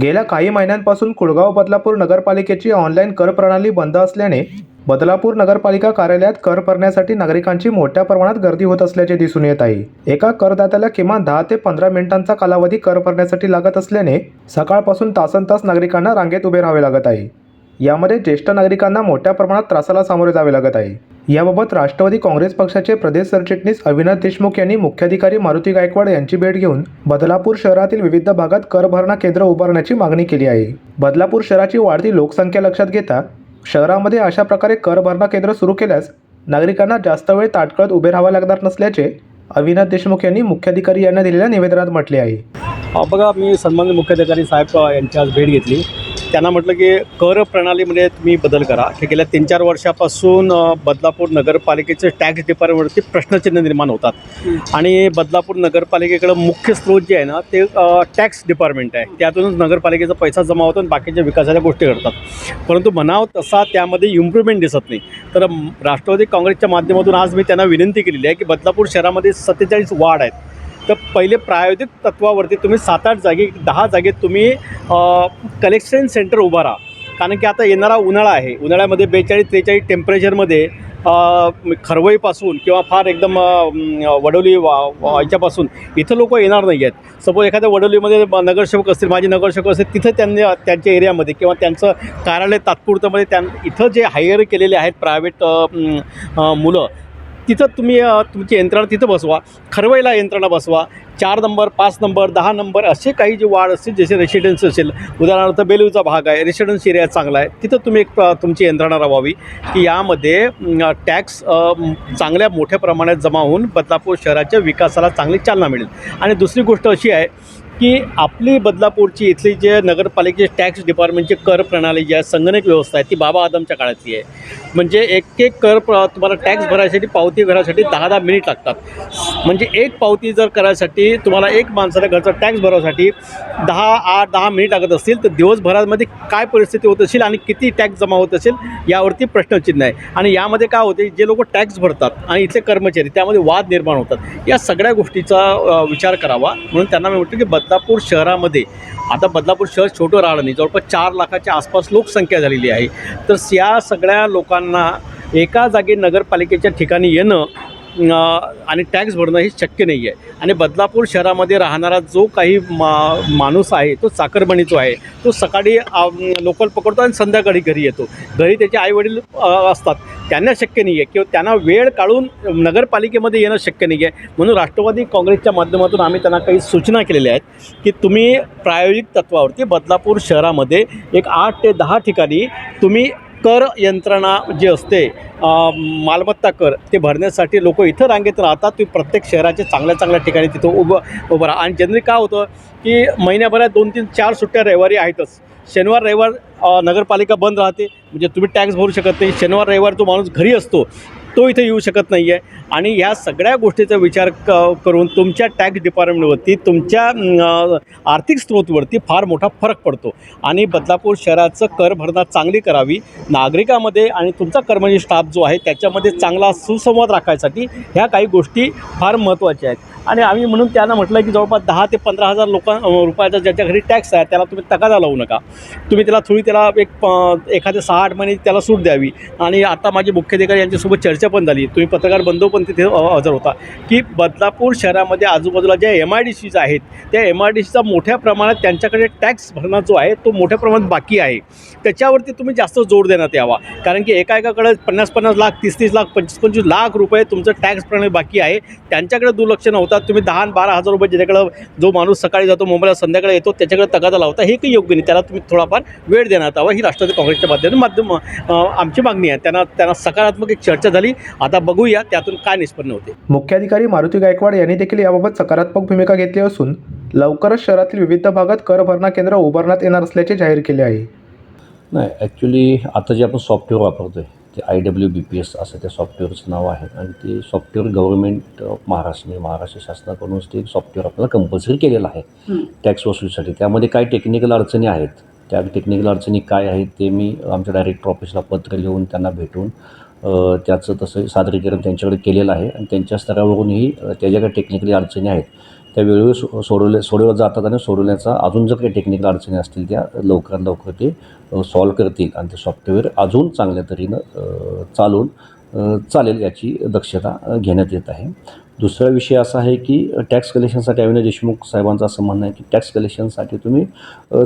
गेल्या काही महिन्यांपासून कुळगाव बदलापूर नगरपालिकेची ऑनलाईन कर प्रणाली बंद असल्याने बदलापूर नगरपालिका कार्यालयात कर भरण्यासाठी नागरिकांची मोठ्या प्रमाणात गर्दी होत असल्याचे दिसून येत आहे. एका करदात्याला किमान दहा ते पंधरा मिनिटांचा कालावधी कर भरण्यासाठी लागत असल्याने सकाळपासून तासन तास नागरिकांना रांगेत उभे राहावे लागत आहे. यामध्ये ज्येष्ठ नागरिकांना मोठ्या प्रमाणात त्रासाला सामोरे जावे लागत आहे. याबाबत राष्ट्रवादी काँग्रेस पक्षाचे प्रदेश सरचिटणीस अविनाश देशमुख यांनी मुख्याधिकारी मारुती गायकवाड यांची भेट घेऊन बदलापूर शहरातील विविध भागात कर भरणा केंद्र उभारण्याची मागणी केली आहे. बदलापूर शहराची वाढती लोकसंख्या लक्षात घेता शहरामध्ये अशा प्रकारे कर भरणा केंद्र सुरू केल्यास नागरिकांना जास्त वेळ ताटकळत उभे राहावे लागणार नसल्याचे अविनाश देशमुख यांनी मुख्याधिकारी यांना दिलेल्या निवेदनात म्हटले आहे. बघा मी सन्मान्य मुख्याधिकारी साहेब यांची आज भेट घेतली. त्यांना म्हटलं की कर प्रणालीमध्ये तुम्ही बदल करा. की गेल्या तीन चार वर्षापासून बदलापूर नगरपालिकेचे टॅक्स डिपार्टमेंटवरती प्रश्नचिन्ह निर्माण होतात. आणि बदलापूर नगरपालिकेकडं मुख्य स्रोत जे आहे ना ते टॅक्स डिपार्टमेंट आहे. त्यातूनच नगरपालिकेचा पैसा जमा होतो आणि बाकीच्या विकासाच्या गोष्टी घडतात. परंतु म्हणावं तसा त्यामध्ये इम्प्रूव्हमेंट दिसत नाही. तर राष्ट्रवादी काँग्रेसच्या माध्यमातून आज मी त्यांना विनंती केलेली आहे की बदलापूर शहरामध्ये सत्तेचाळीस वार्ड आहेत. तर पहिले प्रायोजित तत्वावरती तुम्ही सात आठ जागे दहा जागेत तुम्ही कलेक्शन सेंटर उभारा कारण की आता येणारा उन्हाळा आहे. उन्हाळ्यामध्ये बेचाळीस त्रेचाळीस टेम्परेचरमध्ये खरवईपासून किंवा फार एकदम वडोली वा याच्यापासून इथं लोक येणार नाही आहेत. सपोज एखाद्या वडोलीमध्ये नगरसेवक असतील माझे नगरसेवक असतील तिथं त्यांनी त्यांच्या एरियामध्ये किंवा त्यांचं कार्यालय तात्पुरतंमध्ये त्यां इथं जे हायर केलेले आहेत प्रायव्हेट मुलं तिथं तुम्ही तुमची यंत्रणा तिथं बसवा. खरवईला यंत्रणा बसवा. चार नंबर पाच नंबर दहा नंबर असे काही जे वार्ड असतील जसे रेसिडेन्स असेल. उदाहरणार्थ बेलूचा भाग आहे रेसिडेन्स एरिया चांगला आहे. तिथं तुम्ही एक तुमची यंत्रणा राबवावी की यामध्ये टॅक्स चांगल्या मोठ्या प्रमाणात जमा होऊन बदलापूर शहराच्या विकासाला चांगली चालना मिळेल. आणि दुसरी गोष्ट अशी आहे की आपली बदलापूरची इथली जे नगरपालिकेचे टॅक्स डिपार्टमेंटची कर प्रणाली जी आहे संगणक व्यवस्था आहे ती बाबा आदमच्या काळातली आहे. म्हणजे एक एक कर तुम्हाला टॅक्स भरायसाठी पावती भरायसाठी दहा दहा मिनिट लागतात. म्हणजे एक पावती जर करायसाठी तुम्हाला एक माणसाला घरचा टॅक्स भरवासाठी दहा आठ दहा मिनिट लागत असतील तर दिवसभरामध्ये काय परिस्थिती होत असेल आणि किती टॅक्स जमा होत असेल यावरती प्रश्नचिन्ह आहे. आणि यामध्ये काय होते जे लोक टॅक्स भरतात आणि इथले कर्मचारी त्यामध्ये वाद निर्माण होतात. या सगळ्या गोष्टीचा विचार करावा. म्हणून त्यांना मी म्हटलं की बदलापूर शहरामध्ये आता बदलापूर शहर छोटं राहिलं नाही जवळपास चार लाखाच्या आसपास लोकसंख्या झालेली आहे. तर या सगळ्या लोकांना एका जागी नगरपालिकेच्या ठिकाणी येणं आणि टॅक्स भरणं हे शक्य नाही आहे आणि बदलापूर शहरामध्ये राहणारा जो काही मा माणूस आहे तो चाकरबणीचो जो आहे तो सकाळी लोकल पकडतो आणि संध्याकाळी घरी येतो. घरी त्याचे आईवडील असतात. त्यांना शक्य नाही आहे किंवा त्यांना वेळ काढून नगरपालिकेमध्ये येणं शक्य नाही आहे म्हणून राष्ट्रवादी काँग्रेसच्या माध्यमातून आम्ही त्यांना काही सूचना केलेल्या आहेत की तुम्ही प्रायोगिक तत्वावरती बदलापूर शहरामध्ये एक आठ ते दहा ठिकाणी तुम्ही कर यंत्रणा जी असते मालमत्ता कर ते भरण्यासाठी लोक इथं रांगेत राहतात. तुम्ही प्रत्येक शहराच्या चांगल्या चांगल्या ठिकाणी तिथं उभं उभं राहा. आणि जनरली काय होतं की महिन्याभरात दोन तीन चार सुट्ट्या रविवारी आहेतच. शनिवार रविवार नगरपालिका बंद राहते. म्हणजे तुम्ही टॅक्स भरू शकत नाही. शनिवार रविवार तो माणूस घरी असतो. तो इथे येऊ शकत नाही आहे आणि ह्या सगळ्या गोष्टीचा विचार क करून तुमच्या टॅक्स डिपार्टमेंटवरती तुमच्या आर्थिक स्रोतवरती फार मोठा फरक पडतो. आणि बदलापूर शहराचं कर भरणा चांगली करावी नागरिकामध्ये आणि तुमचा कर्मचारी स्टाफ जो आहे त्याच्यामध्ये चांगला सुसंवाद राखायसाठी ह्या काही गोष्टी फार महत्त्वाच्या आहेत. आणि आम्ही म्हणून त्यांना म्हटलं की जवळपास दहा ते पंधरा हजार लोकां रुपयाचा ज्याच्या घरी टॅक्स आहे त्याला तुम्ही तगादा लावू नका. तुम्ही त्याला थोडी त्याला एक एखाद्या सहा आठ महिने त्याला सूट द्यावी. आणि आता माझे मुख्याधिकारी यांच्यासोबत चर्चा पण झाली. तुम्ही पत्रकार बंधू पण तिथे हजर होता. की बदलापूर शहरामध्ये आजूबाजूला ज्या एम आय डी सीज आहेत त्या एम आय डी सीचा मोठ्या प्रमाणात त्यांच्याकडे टॅक्स भरणा जो आहे तो मोठ्या प्रमाणात बाकी आहे. त्याच्यावरती तुम्ही जास्त जोर देण्यात यावा. कारण की एका एकाकडे पन्नास पन्नास लाख तीस तीस लाख पंचवीस पंचवीस लाख रुपये तुमचं टॅक्स प्रणाली बाकी आहे. त्यांच्याकडे दुर्लक्ष न होता तुम्ही दहा बारा हजार रुपये ज्याच्याकडं जो माणूस सकाळी जातो मुंबईला संध्याकाळी येतो त्याच्याकडे तगादा लावता हे काही योग्य नाही. त्याला तुम्ही थोडाफार वेळ देण्यात यावा. ही राष्ट्रवादी काँग्रेसच्या माध्यमातून माध्यम आमची मागणी आहे. त्यांना त्यांना सकारात्मक एक चर्चा झाली. आता बघूया त्यातून काय निष्पन्न होते. मुख्याधिकारी मारुती गायकवाड यांनी देखील याबाबत सकारात्मक भूमिका घेतली असून लवकरच शहरातील विविध भागात कर भरणा केंद्र उभारण्यात येणार असल्याचे जाहीर केले आहे. नाही ॲक्च्युली आता जे आपण सॉफ्टवेअर वापरतो आहे ते I W B P S असं त्या सॉफ्टवेअरचं नाव आहे आणि ते software government of Maharashtra Maharashtra शासनाकडूनच ते सॉफ्टवेअर आपल्याला कंपल्सरी केलेलं आहे. टॅक्स वसुलीसाठी. त्यामध्ये काही टेक्निकल अडचणी आहेत. त्या टेक्निकल अडचणी काय आहेत ते मी आमच्या डायरेक्टर ऑफिसला पत्र लिहून त्यांना भेटून त्याचं तसं सादरीकरण त्यांच्याकडे केलेलं आहे आणि त्यांच्या स्तरावरूनही त्या ज्या काही टेक्निकली अडचणी आहेत त्या वेळोवेळी सो सोडवले सोडवल्या जातात आणि सोडवण्याचा अजून जर काही टेक्निकल अडचणी असतील त्या लवकरात लवकर ते सॉल्व करतील आणि ते सॉफ्टवेअर अजून चांगल्या तऱ्हेनं चालून चालेल याची दक्षता घेण्यात येत आहे. दुसरा विषय असा आहे की टॅक्स कलेक्शनसाठी अविनाश देशमुख साहेबांचं असं म्हणणं आहे की टॅक्स कलेक्शनसाठी तुम्ही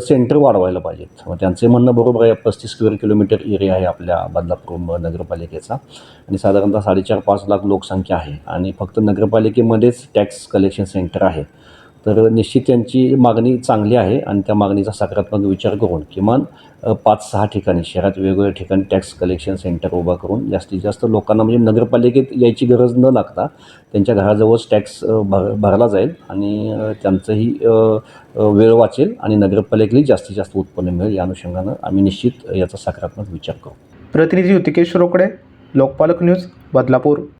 सेंटर वाढवायला पाहिजेत. मग त्यांचे म्हणणं बरोबर आहे पस्तीस स्क्वेअर किलोमीटर एरिया आहे आपल्या बदलापूर नगरपालिकेचा. आणि साधारणतः साडेचार पाच लाख लोकसंख्या आहे. आणि फक्त नगरपालिकेमध्येच टॅक्स कलेक्शन सेंटर आहे. तर निश्चित त्यांची मागणी चांगली आहे आणि त्या मागणीचा सकारात्मक विचार करून किमान पाच सहा ठिकाणी शहरात वेगवेगळ्या ठिकाणी टॅक्स कलेक्शन सेंटर उभा करून जास्तीत जास्त लोकांना म्हणजे नगरपालिकेत यायची गरज न लागता त्यांच्या घराजवळच टॅक्स भर भरला जाईल आणि त्यांचंही वेळ वाचेल आणि नगरपालिकेला जास्तीत जास्त उत्पन्न मिळेल या अनुषंगानं आम्ही निश्चित याचा सकारात्मक विचार करू. प्रतिनिधी ऋतिकेश रोकडे लोकपालक न्यूज बदलापूर.